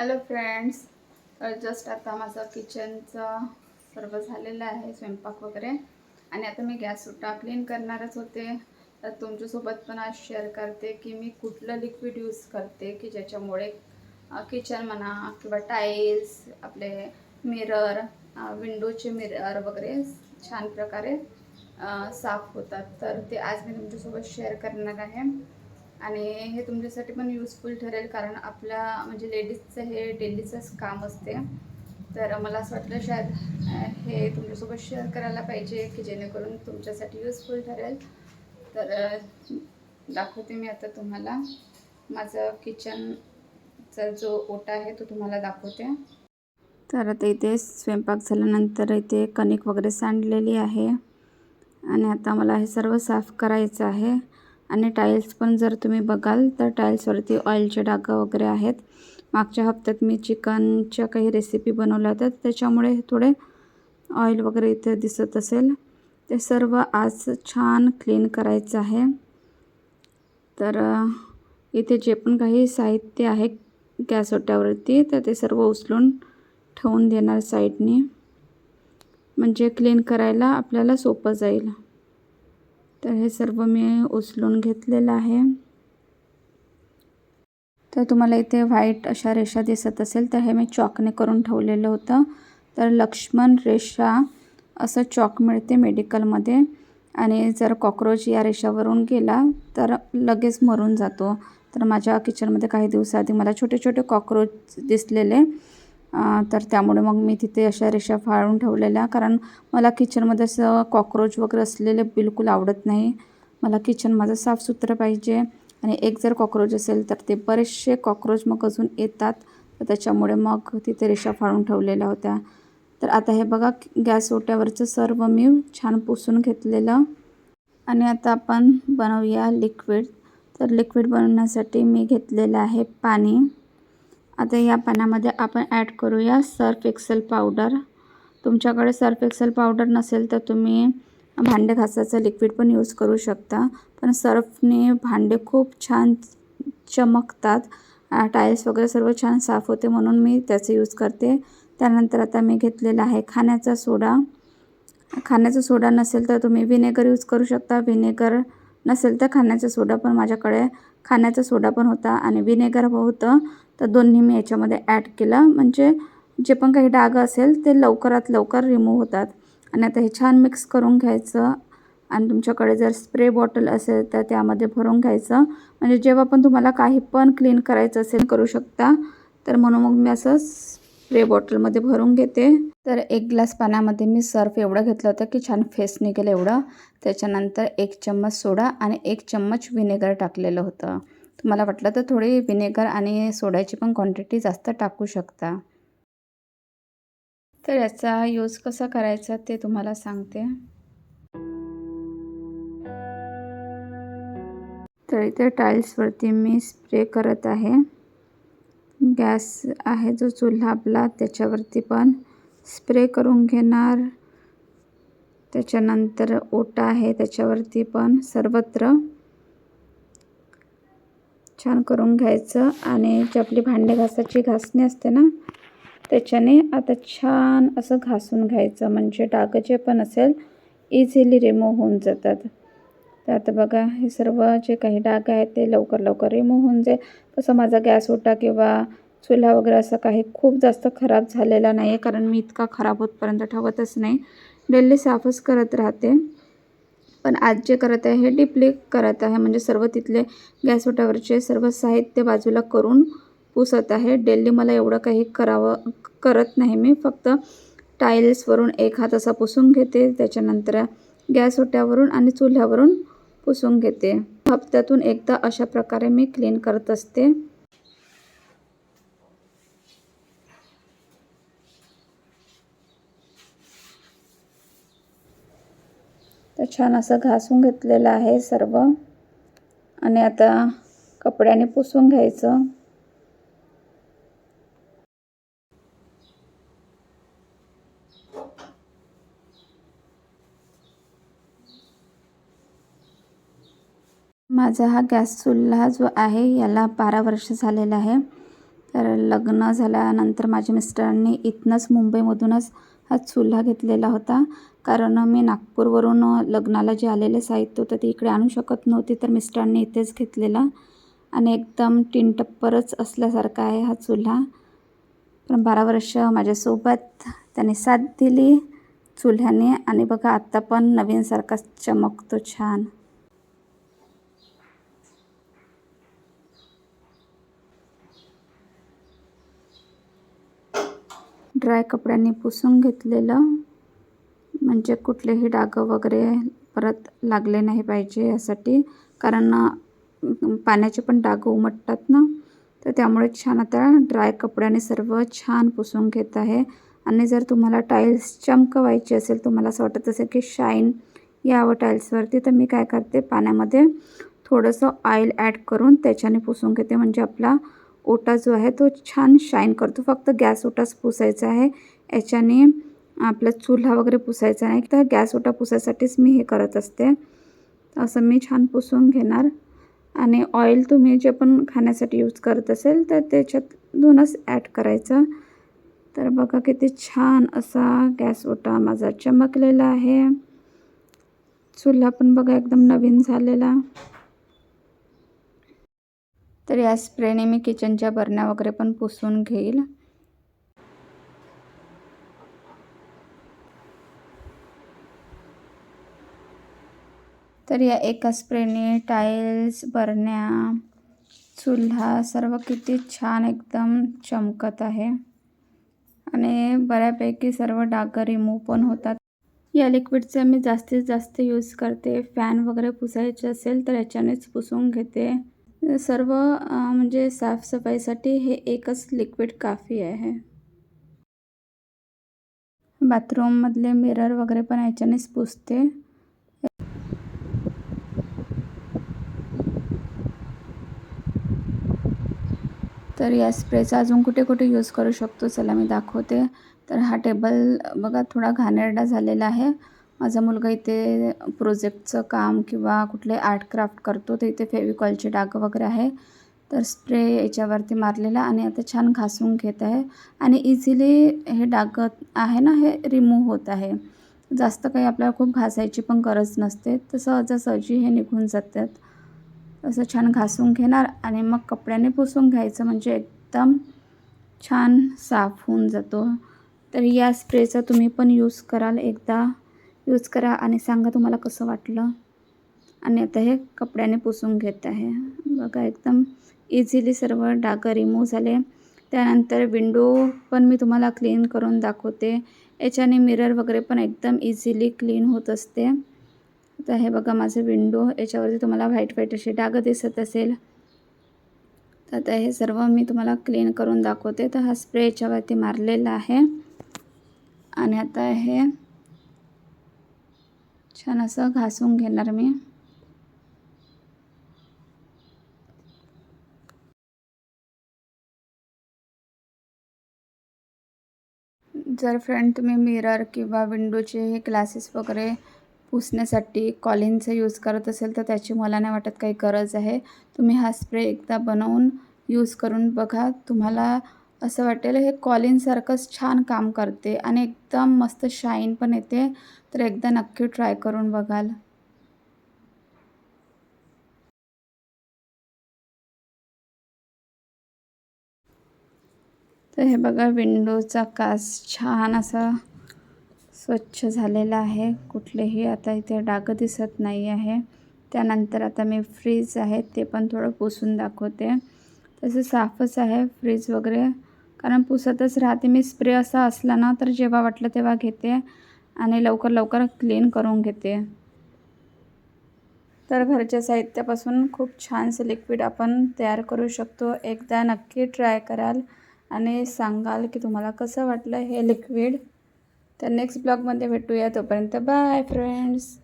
Hello friends just आता माझं किचनचं सर्व झालेलं आहे स्वयंपाक वगैरे. आणि आता मी गॅस सुट्टा क्लीन करणारच होते. तर तुमच्यासोबत पण आज शेअर करते की मी कुठलं लिक्विड यूज करते की ज्याच्यामुळे किचन म्हणा किंवा टाईल्स आपले मिरर विंडोचे मिरर वगैरे छान प्रकारे साफ होतात. तर ते आज मी तुमच्यासोबत शेअर करणार आहे. आणि हे तुमच्यासाठी पण युजफुल ठरेल कारण आपल्या म्हणजे लेडीजचं हे डेलीचंच काम असते. तर मला असं वाटलं शायद हे तुमच्यासोबत शेअर करायला पाहिजे की जेणेकरून तुमच्यासाठी युजफुल ठरेल. तर दाखवते मी आता तुम्हाला. माझं किचनचा जो ओटा आहे तो तुम्हाला दाखवते. तर आता इथे स्वयंपाक झाल्यानंतर इथे कणिक वगैरे सांडलेली आहे. आणि आता मला हे सर्व साफ करायचं आहे. आणि टाईल्स पण जर तुम्ही बघाल तर टाईल्सवरती ऑइलचे डाग वगैरे आहेत. मागच्या हप्त्यात मी चिकनच्या काही रेसिपी बनवल्या होत्या त्याच्यामुळे थोडे ऑइल वगैरे इथे दिसत असेल. ते सर्व आज छान क्लीन करायचं आहे. तर इथे जे पण काही साहित्य आहे गॅस ओट्यावरती तर ते सर्व उचलून ठेवून देणार साईडने म्हणजे क्लीन करायला आपल्याला सोपं जाईल. तर हे सर्व मी उचलून घेतलेलं आहे. तर तुम्हाला इथे व्हाईट अशा रेषा दिसत असेल तर हे मी चॉकने करून ठेवलेलं होतं. तर लक्ष्मण रेषा असं चॉक मिळते मेडिकलमध्ये आणि जर कॉक्रोच या रेषावरून गेला तर लगेच मरून जातो. तर माझ्या किचनमध्ये काही दिवसाआधी मला छोटे छोटे कॉक्रोच दिसलेले. तर त्यामुळे मग मी तिथे अशा रेषा फाळून ठेवलेल्या. कारण मला किचनमध्ये असं कॉक्रोच वगैरे असलेले बिलकुल आवडत नाही. मला किचन माझं साफसुथरं पाहिजे. आणि एक जर कॉक्रोच असेल तर ते बरेचसे कॉक्रोच मग अजून येतात. तर त्याच्यामुळे मग तिथे रेषा फाळून ठेवलेल्या होत्या. तर आता हे बघा गॅस ओट्यावरचं सर्व मी छान पुसून घेतलेलं. आणि आता आपण बनवूया लिक्विड. तर लिक्विड बनवण्यासाठी मी घेतलेलं आहे पाणी. आता या पाण्यामध्ये आपण ॲड करूया सर्फ एक्सेल पावडर तुमच्याकडे सर्फ एक्सेल पावडर नसेल तर तुम्ही भांडे घासाचं लिक्विड पण यूज करू शकता. पण सर्फने भांडे खूप छान चमकतात. टाईल्स वगैरे सर्व छान साफ होते म्हणून मी त्याचं यूज करते. त्यानंतर आता मी घेतलेला आहे खाण्याचा सोडा. खाण्याचा सोडा नसेल तर तुम्ही विनेगर यूज करू शकता. विनेगर नसेल तर खाण्याचा सोडा पण माझ्याकडे खाण्याचा सोडा पण होता आणि विनेगर होतं. तर दोन्ही मी याच्यामध्ये ॲड केलं. म्हणजे जे पण काही डाग असेल ते लवकरात लवकर रिमूव्ह होतात. आणि आता हे छान मिक्स करून घ्यायचं. आणि तुमच्याकडे जर स्प्रे बॉटल असेल तर त्यामध्ये भरून घ्यायचं. म्हणजे जेव्हा पण तुम्हाला काही पण क्लीन करायचं असेल करू शकता. तर म्हणून मग मी असं स्प्रे बॉटलमध्ये भरून घेते. तर एक ग्लास पाण्यामध्ये मी सर्फ एवढं घेतलं होतं की छान फेस निघेल एवढं. त्याच्यानंतर एक चम्मच सोडा आणि एक चम्मच व्हिनेगर टाकलेलं होतं. तुम्हाला वाटलं तर थोडी विनेगर आणि सोड्याची पण क्वांटिटी जास्त टाकू शकता. तर याचा यूज कसा करायचा ते तुम्हाला सांगते. तर इथे टाईल्सवरती मी स्प्रे करत आहे. गॅस आहे जो चुल्हा आपला त्याच्यावरती पण स्प्रे करून घेणार. त्याच्यानंतर ओटा आहे त्याच्यावरती पण सर्वत्र छान करून घ्यायचं आणि जे आपली भांडे घासाची घासणी असते ना त्याच्याने आता छान असं घासून घ्यायचं. म्हणजे डाग जे पण असेल इझिली रिमूव्ह होऊन जातात. तर आता बघा हे सर्व जे काही डाग आहेत ते लवकर लवकर रिमूव्ह होऊन जाईल. तसं माझा गॅस ओटा किंवा चुल्हा वगैरे असं काही खूप जास्त खराब झालेला नाही आहे कारण मी इतका खराब होतपर्यंत ठेवतच नाही. डेली साफच करत राहते. पण आज जे करत आहे हे डीपली करत आहे. म्हणजे सर्व तिथले गॅस ओट्यावरचे सर्व साहित्य बाजूला करून पुसत आहे. डेली मला एवढं काही करावं करत नाही मी. फक्त टाईल्सवरून एक हात असा पुसून घेते. त्याच्यानंतर गॅस ओट्यावरून आणि चुल्ह्यावरून पुसून घेते. हप्त्यातून एकदा अशा प्रकारे मी क्लीन करत असते. तर छान असं घासून घेतलेलं आहे सर्व. आणि आता कपड्याने पुसून घ्यायचं. माझा हा गॅस चुल्हा जो आहे याला बारा वर्ष झालेला आहे. तर लग्न झाल्यानंतर माझ्या मिस्टरांनी इथनंच मुंबईमधूनच हा चुल्हा घेतलेला होता. कारण मी नागपूरवरून लग्नाला जे आलेले साहित्य होतं ते इकडे आणू शकत नव्हते तर मिस्टरांनी इथेच घेतलेला. आणि एकदम टिनटप्परच असल्यासारखा आहे हा चुल्हा. पण बारा वर्ष माझ्यासोबत त्याने साथ दिली चुल्ह्याने. आणि बघा आत्ता पण नवीनसारखा चमकतो छान. ड्राय कपड्यांनी पुसून घेतलेलं. म्हणजे कुठलेही डागं वगैरे परत लागले नाही पाहिजे यासाठी. कारण पाण्याचे पण डागं उमटतात ना. तर त्यामुळे छान आता ड्राय कपड्याने सर्व छान पुसून घेत आहे. आणि जर तुम्हाला टाईल्स चमकवायची असेल तुम्हाला असं वाटत असेल की शाईन यावं टाईल्सवरती तर मी काय करते पाण्यामध्ये थोडंसं ऑइल ॲड करून त्याच्याने पुसून घेते. म्हणजे आपला ओटा जो आहे तो छान शाईन करतो. फक्त गॅस ओटाच पुसायचा आहे. याच्याने आपला चुल्हा वगैरे पुसायचा नाही. तर गॅस ओटा पुसायसाठीच मी हे करत असते. असं मी छान पुसून घेणार. आणि ऑइल तुम्ही जे पण खाण्यासाठी यूज करत असेल तर त्याच्यात दोनच ॲड करायचं. तर बघा किती छान असा गॅस ओटा माझा चमकलेला आहे. चुल्हा पण बघा एकदम नवीन झालेला. तर या स्प्रेने मी किचनच्या बरण्या वगैरे पण पुसून घेईल. तर या एका स्प्रेने टाईल्स बरण्या चुल्हा सर्व किती छान एकदम चमकत आहे. आणि बऱ्यापैकी सर्व डागं रिमूव्ह पण होतात. या लिक्विडचा मी जास्तीत जास्त यूज करते. फॅन वगैरे पुसायचे असेल तर याच्यानेच पुसून घेते. सर्व म्हणजे साफसफाईसाठी हे एकच लिक्विड काफी आहे. बाथरूममधले मिरर वगैरे पण याच्यानेच पुसते. तर या स्प्रेचा अजून कुठे कुठे यूज करू शकतो चला मी दाखवते. तर हा टेबल बघा थोडा घाणेरडा झालेला आहे. माझा मुलगा इथे प्रोजेक्टचं काम किंवा कुठले आर्ट क्राफ्ट करतो तर इथे फेविकॉलचे डागं वगैरे आहे. तर स्प्रे याच्यावरती मारलेला आणि आता छान घासून घेत आहे. आणि इझिली हे डागं आहे ना हे रिमूव्ह होत आहे. जास्त काही आपल्याला खूप घासायची पण गरज नसते. तर सहजासहजी हे निघून जातात. असं छान घासून घेणार आणि मग कपड्याने पुसून घ्यायचं म्हणजे एकदम छान साफ होऊन जातो. तर या स्प्रेचा तुम्ही पण यूज कराल एकदा यूज करा आणि सांगा तुम्हाला कसं वाटलं. आणि आता हे कपड्याने पुसून घेत आहे. बघा एकदम इझिली सर्व डाग रिमूव्ह झाले. त्यानंतर विंडो पण मी तुम्हाला क्लीन करून दाखवते. याच्याने मिरर वगैरे पण एकदम इझिली क्लीन होत असते. आता हे बघा माझं विंडो याच्यावरती तुम्हाला व्हाईट व्हाईट असे डाग दिसत असेल. तर आता हे सर्व मी तुम्हाला क्लीन करून दाखवते. तर हा स्प्रे याच्यावरती मारलेला आहे. आणि आता हे छान असं घासून घेणार मी. जर फ्रेंड तुम्ही मिरर किंवा विंडोचे हे क्लासेस वगैरे पुसण्यासाठी कॉलिनचा यूज करत असेल तर त्याची मला नाही वाटत काही गरज आहे. तुम्ही हा स्प्रे एकदा बनवून यूज करून बघा. तुम्हाला असं वाटेल हे कॉलिनसारखंच छान काम करते आणि एकदम मस्त शाईन पण येते. तर एकदा नक्की ट्राय करून बघाल. तर हे बघा विंडोचा कास छान असा स्वच्छ झालेला आहे. कुठलेही आता इथे डाग दिसत नाही आहे. त्यानंतर आता मी फ्रीज आहे. ते पण थोडं पुसून दाखवते. तसं साफच आहे फ्रीज वगैरे. कारण पुसतच राहते. मी स्प्रे असा असला ना तर जेव्हा वाटलं तेव्हा घेते आणि लवकर लवकर क्लीन करून घेते. तर घरच्या साहित्यापासून खूप छानसं लिक्विड आपण तयार करू शकतो. एकदा नक्की ट्राय कराल आणि सांगाल की तुम्हाला कसं वाटलं हे लिक्विड. तर नेक्स्ट ब्लॉगमध्ये भेटूया. तोपर्यंत बाय फ्रेंड्स